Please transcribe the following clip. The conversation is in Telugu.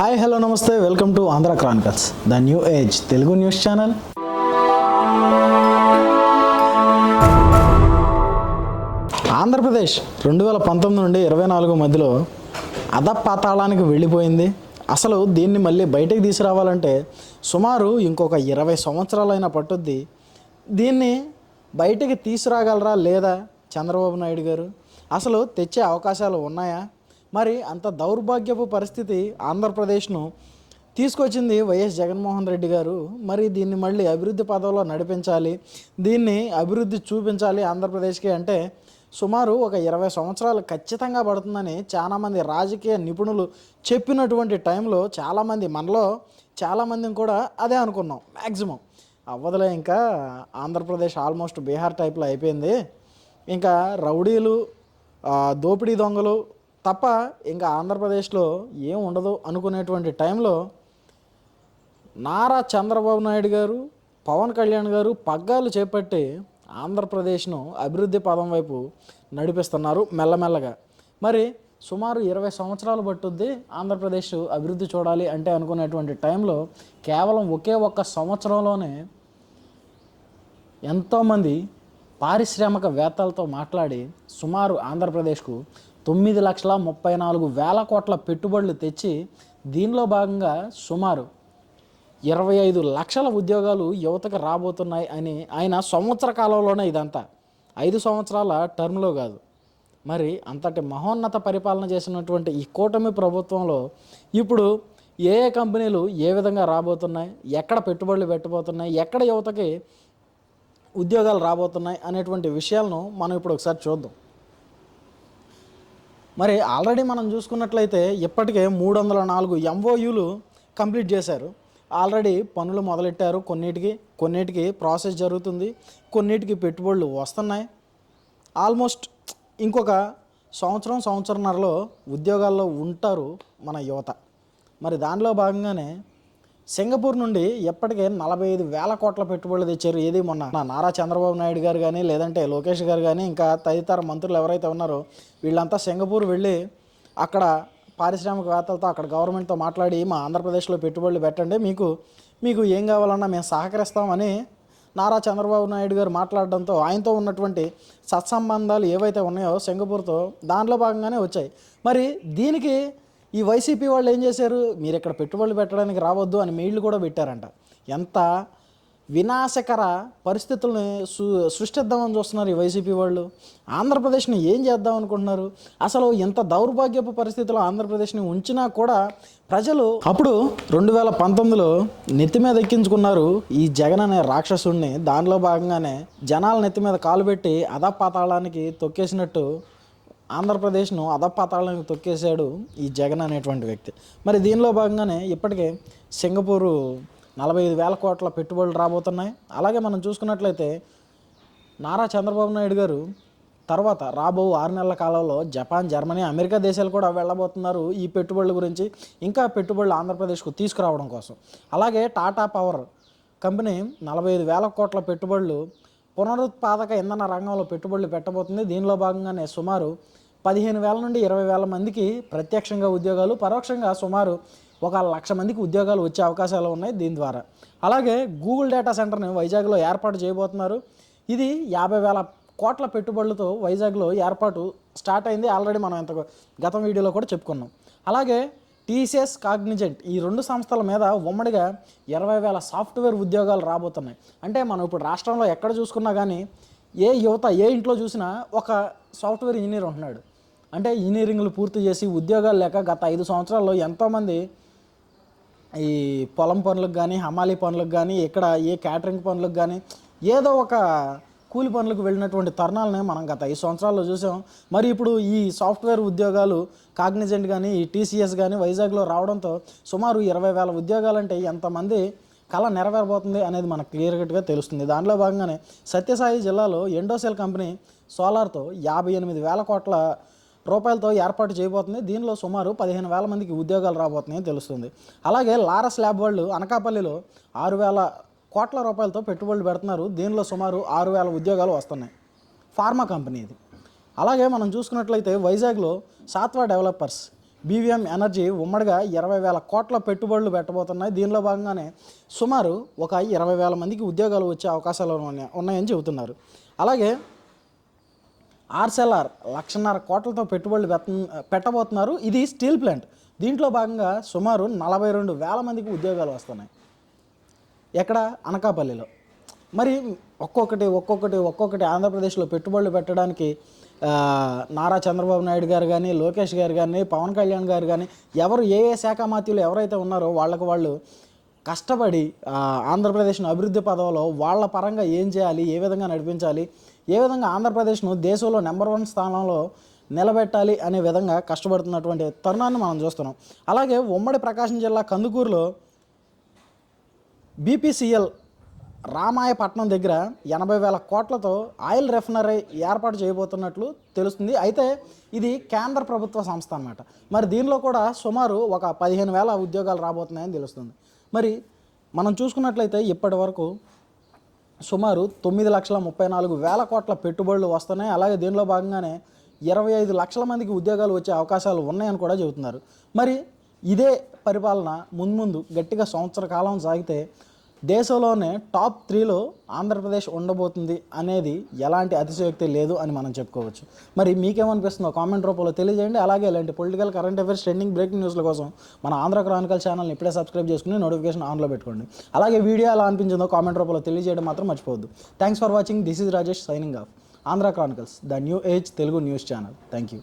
హాయ్ హలో నమస్తే. Welcome to Andhra Chronicles the new age Telugu news channel Andhra Pradesh రెండు వేల పంతొమ్మిది నుండి ఇరవై నాలుగు మధ్యలో అధపాతాళానికి వెళ్ళిపోయింది. అసలు దీన్ని మళ్ళీ బయటకు తీసుకురావాలంటే సుమారు ఇంకొక ఇరవై సంవత్సరాలైనా పట్టుద్ది. దీన్ని బయటికి తీసుకురాగలరా లేదా చంద్రబాబు నాయుడు గారు? అసలు తెచ్చే అవకాశాలు ఉన్నాయా? మరి అంత దౌర్భాగ్యపు పరిస్థితి ఆంధ్రప్రదేశ్ను తీసుకొచ్చింది వైఎస్ జగన్మోహన్ రెడ్డి గారు. మరి దీన్ని మళ్ళీ అభివృద్ధి పదంలో నడిపించాలి దీన్ని అభివృద్ధి చూపించాలి ఆంధ్రప్రదేశ్కి అంటే సుమారు ఒక ఇరవై సంవత్సరాలు ఖచ్చితంగా పడుతుందని చాలామంది రాజకీయ నిపుణులు చెప్పినటువంటి టైంలో చాలామంది మనలో చాలామంది కూడా అదే అనుకున్నాం. మ్యాక్సిమం అవ్వదులే ఇంకా ఆంధ్రప్రదేశ్ ఆల్మోస్ట్ బీహార్ టైప్లో అయిపోయింది. ఇంకా రౌడీలు దోపిడీ దొంగలు తప్ప ఇంకా ఆంధ్రప్రదేశ్లో ఏం ఉండదు అనుకునేటువంటి టైంలో నారా చంద్రబాబు నాయుడు గారు పవన్ కళ్యాణ్ గారు పగ్గాలు చేపట్టి ఆంధ్రప్రదేశ్ను అభివృద్ధి పదం వైపు నడిపిస్తున్నారు మెల్లమెల్లగా. మరి సుమారు ఇరవై సంవత్సరాలు పట్టుద్ది ఆంధ్రప్రదేశ్ అభివృద్ధి చూడాలి అంటే అనుకునేటువంటి టైంలో కేవలం ఒకే ఒక్క సంవత్సరంలోనే ఎంతోమంది పారిశ్రామికవేత్తలతో మాట్లాడి సుమారు ఆంధ్రప్రదేశ్కు తొమ్మిది లక్షల ముప్పై నాలుగు వేల కోట్ల పెట్టుబడులు తెచ్చి దీనిలో భాగంగా సుమారు ఇరవై ఐదు లక్షల ఉద్యోగాలు యువతకు రాబోతున్నాయి అని ఆయన సంవత్సర కాలంలోనే ఇదంతా. ఐదు సంవత్సరాల టర్మ్లో కాదు. మరి అంతటి మహోన్నత పరిపాలన చేసినటువంటి ఈ కూటమి ప్రభుత్వంలో ఇప్పుడు ఏ ఏ కంపెనీలు ఏ విధంగా రాబోతున్నాయి ఎక్కడ పెట్టుబడులు పెట్టబోతున్నాయి ఎక్కడ యువతకి ఉద్యోగాలు రాబోతున్నాయి అనేటువంటి విషయాలను మనం ఇప్పుడు ఒకసారి చూద్దాం. మరి ఆల్రెడీ మనం చూసుకున్నట్లయితే ఇప్పటికే మూడు వందల నాలుగు ఎంఓయూలు కంప్లీట్ చేశారు. ఆల్రెడీ పనులు మొదలెట్టారు. కొన్నిటికి కొన్నిటికి ప్రాసెస్ జరుగుతుంది. కొన్నిటికి పెట్టుబడులు వస్తున్నాయి. ఆల్మోస్ట్ ఇంకొక సంవత్సరం సంవత్సరంన్నరలో ఉద్యోగాల్లో ఉంటారు మన యువత. మరి దానిలో భాగంగానే సింగపూర్ నుండి ఎప్పటికే నలభై ఐదు వేల కోట్ల పెట్టుబడులు తెచ్చారు. ఏది మొన్న? నా నారా చంద్రబాబు నాయుడు గారు కానీ లేదంటే లోకేష్ గారు కానీ ఇంకా తదితర మంత్రులు ఎవరైతే ఉన్నారో వీళ్ళంతా సింగపూర్ వెళ్ళి అక్కడ పారిశ్రామికవేత్తలతో అక్కడ గవర్నమెంట్తో మాట్లాడి మా ఆంధ్రప్రదేశ్లో పెట్టుబడులు పెట్టండి. మీకు మీకు ఏం కావాలన్నా మేము సహకరిస్తామని నారా చంద్రబాబు నాయుడు గారు మాట్లాడడంతో ఆయనతో ఉన్నటువంటి సత్సంబంధాలు ఏవైతే ఉన్నాయో సింగపూర్తో దాంట్లో భాగంగానే వచ్చాయి. మరి దీనికి ఈ వైసీపీ వాళ్ళు ఏం చేశారు? మీరు ఇక్కడ పెట్టుబడులు పెట్టడానికి రావద్దు అని మెయిల్ కూడా పెట్టారంట. ఎంత వినాశకర పరిస్థితుల్ని సు సృష్టిద్దామని చూస్తున్నారు ఈ వైసీపీ వాళ్ళు. ఆంధ్రప్రదేశ్ని ఏం చేద్దాం అనుకుంటున్నారు? అసలు ఎంత దౌర్భాగ్యపు పరిస్థితుల్లో ఆంధ్రప్రదేశ్ని ఉంచినా కూడా ప్రజలు అప్పుడు రెండు వేల పంతొమ్మిదిలో నెత్తి మీద ఎక్కించుకున్నారు ఈ జగన్ అనే రాక్షసుడిని దానిలో భాగంగానే జనాల నెత్తి మీద కాలు పెట్టి అధపాతాళానికి తొక్కేసినట్టు ఆంధ్రప్రదేశ్ను అధపాతాలను తొక్కేశాడు ఈ జగన్ అనేటువంటి వ్యక్తి. మరి దీనిలో భాగంగానే ఇప్పటికే సింగపూరు నలభై ఐదు వేల కోట్ల పెట్టుబడులు రాబోతున్నాయి. అలాగే మనం చూసుకున్నట్లయితే నారా చంద్రబాబు నాయుడు గారు తర్వాత రాబో ఆరు నెలల కాలంలో జపాన్ జర్మనీ అమెరికా దేశాలు కూడా వెళ్ళబోతున్నారు ఈ పెట్టుబడుల గురించి. ఇంకా పెట్టుబడులు ఆంధ్రప్రదేశ్కు తీసుకురావడం కోసం. అలాగే టాటా పవర్ కంపెనీ నలభై ఐదు వేల కోట్ల పెట్టుబడులు పునరుత్పాదక ఇంధన రంగంలో పెట్టుబడులు పెట్టబోతుంది. దీనిలో భాగంగానే సుమారు పదిహేను వేల నుండి ఇరవై వేల మందికి ప్రత్యక్షంగా ఉద్యోగాలు పరోక్షంగా సుమారు ఒక లక్ష మందికి ఉద్యోగాలు వచ్చే అవకాశాలు ఉన్నాయి దీని ద్వారా. అలాగే గూగుల్ డేటా సెంటర్ని వైజాగ్లో ఏర్పాటు చేయబోతున్నారు. ఇది యాభై వేల కోట్ల పెట్టుబడులతో వైజాగ్లో ఏర్పాటు స్టార్ట్ అయింది. ఆల్రెడీ మనం ఇంత గతం వీడియోలో కూడా చెప్పుకున్నాం. అలాగే టీసీఎస్ కాగ్నిజెంట్ ఈ రెండు సంస్థల మీద ఉమ్మడిగా ఇరవై వేల సాఫ్ట్వేర్ ఉద్యోగాలు రాబోతున్నాయి. అంటే మనం ఇప్పుడు రాష్ట్రంలో ఎక్కడ చూసుకున్నా కానీ ఏ యువత ఏ ఇంట్లో చూసినా ఒక సాఫ్ట్వేర్ ఇంజనీర్ ఉంటున్నాడు. అంటే ఇంజనీరింగ్లు పూర్తి చేసి ఉద్యోగాలు లేక గత ఐదు సంవత్సరాల్లో ఎంతోమంది ఈ పొలం పనులకు కానీ హమాలీ పనులకు కానీ ఇక్కడ ఏ క్యాటరింగ్ పనులకు కానీ ఏదో ఒక కూలి పనులకు వెళ్ళినటువంటి తరుణాలని మనం గత ఐదు సంవత్సరాల్లో చూసాం. మరి ఇప్పుడు ఈ సాఫ్ట్వేర్ ఉద్యోగాలు కాగ్నిజెంట్ కానీ ఈ టీసీఎస్ కానీ వైజాగ్లో రావడంతో సుమారు ఇరవై వేల ఉద్యోగాలంటే ఎంతమంది కళ నెరవేరబోతుంది అనేది మనకు క్లియర్ కట్గా తెలుస్తుంది. దానిలో భాగంగానే సత్యసాయి జిల్లాలో ఎండోసెల్ కంపెనీ సోలార్తో యాభై ఎనిమిది వేల కోట్ల రూపాయలతో ఏర్పాటు చేయబోతుంది. దీనిలో సుమారు పదిహేను వేల మందికి ఉద్యోగాలు రాబోతున్నాయని తెలుస్తుంది. అలాగే లారస్ ల్యాబ్ వాళ్ళు అనకాపల్లిలో ఆరు వేల కోట్ల రూపాయలతో పెట్టుబడులు పెడుతున్నారు. దీనిలో సుమారు ఆరు వేల ఉద్యోగాలు వస్తున్నాయి. ఫార్మా కంపెనీ ఇది. అలాగే మనం చూసుకున్నట్లయితే వైజాగ్లో సాత్వా డెవలపర్స్ బీవీఎం ఎనర్జీ ఉమ్మడిగా ఇరవై వేల కోట్ల పెట్టుబడులు పెట్టబోతున్నాయి. దీనిలో భాగంగానే సుమారు ఒక ఇరవై వేల మందికి ఉద్యోగాలు వచ్చే అవకాశాలు ఉన్నాయి- ఉన్నాయని చెబుతున్నారు. అలాగే ఆర్సెల్ఆర్ లక్షన్నర కోట్లతో పెట్టుబడులు పెట్ట- పెట్టబోతున్నారు. ఇది స్టీల్ ప్లాంట్. దీంట్లో భాగంగా సుమారు నలభై రెండు వేల మందికి ఉద్యోగాలు వస్తున్నాయి. ఎక్కడ? అనకాపల్లిలో. మరి ఒక్కొక్కటి ఒక్కొక్కటి ఒక్కొక్కటి ఆంధ్రప్రదేశ్లో పెట్టుబడులు పెట్టడానికి నారా చంద్రబాబు నాయుడు గారు కానీ లోకేష్ గారు కానీ పవన్ కళ్యాణ్ గారు కానీ ఎవరు ఏ ఏ శాఖ మాత్యులు ఎవరైతే ఉన్నారో వాళ్ళకు వాళ్ళు కష్టపడి ఆంధ్రప్రదేశ్ను అభివృద్ధి పదవిలో వాళ్ళ పరంగా ఏం చేయాలి ఏ విధంగా నడిపించాలి ఏ విధంగా ఆంధ్రప్రదేశ్ను దేశంలో నెంబర్ వన్ స్థానంలో నిలబెట్టాలి అనే విధంగా కష్టపడుతున్నటువంటి తరుణాన్ని మనం చూస్తున్నాం. అలాగే ఉమ్మడి ప్రకాశం జిల్లా కందుకూరులో బీపీసీఎల్ రామాయపట్నం దగ్గర ఎనభై వేల కోట్లతో ఆయిల్ రెఫినరీ ఏర్పాటు చేయబోతున్నట్లు తెలుస్తుంది. అయితే ఇది కేంద్ర ప్రభుత్వ సంస్థ అన్నమాట. మరి దీనిలో కూడా సుమారు ఒక పదిహేను వేల ఉద్యోగాలు రాబోతున్నాయని తెలుస్తుంది. మరి మనం చూసుకున్నట్లయితే ఇప్పటి వరకు సుమారు తొమ్మిది లక్షల ముప్పై నాలుగు వేల కోట్ల పెట్టుబడులు వస్తున్నాయి. అలాగే దీనిలో భాగంగానే ఇరవై ఐదు లక్షల మందికి ఉద్యోగాలు వచ్చే అవకాశాలు ఉన్నాయని కూడా చెబుతున్నారు. మరి ఇదే పరిపాలన ముందు ముందు గట్టిగా సంవత్సర కాలం సాగితే దేశంలోనే టాప్ త్రీలో ఆంధ్రప్రదేశ్ ఉండబోతుంది అనేది ఎలాంటి అతిశయోక్తి లేదు అని మనం చెప్పుకోవచ్చు. మరి మీకేమనిపిస్తుందో కామెంట్ రూపంలో తెలియజేయండి. అలాగే ఇలాంటి political current affairs trending breaking న్యూస్ల కోసం మన ఆంధ్ర క్రానికల్ ఛానల్ని ఇప్పుడే సబ్స్క్రైబ్ చేసుకుని నోటిఫికేషన్ ఆన్లో పెట్టుకోండి. అలాగే వీడియో ఎలా అనిపించిందో కామెంట్ రూపంలో తెలియజేయడం మాత్రం మర్చిపోవద్దు. Thanks for watching this is Rajesh signing off Andhra Chronicles the new age Telugu news channel. Thank you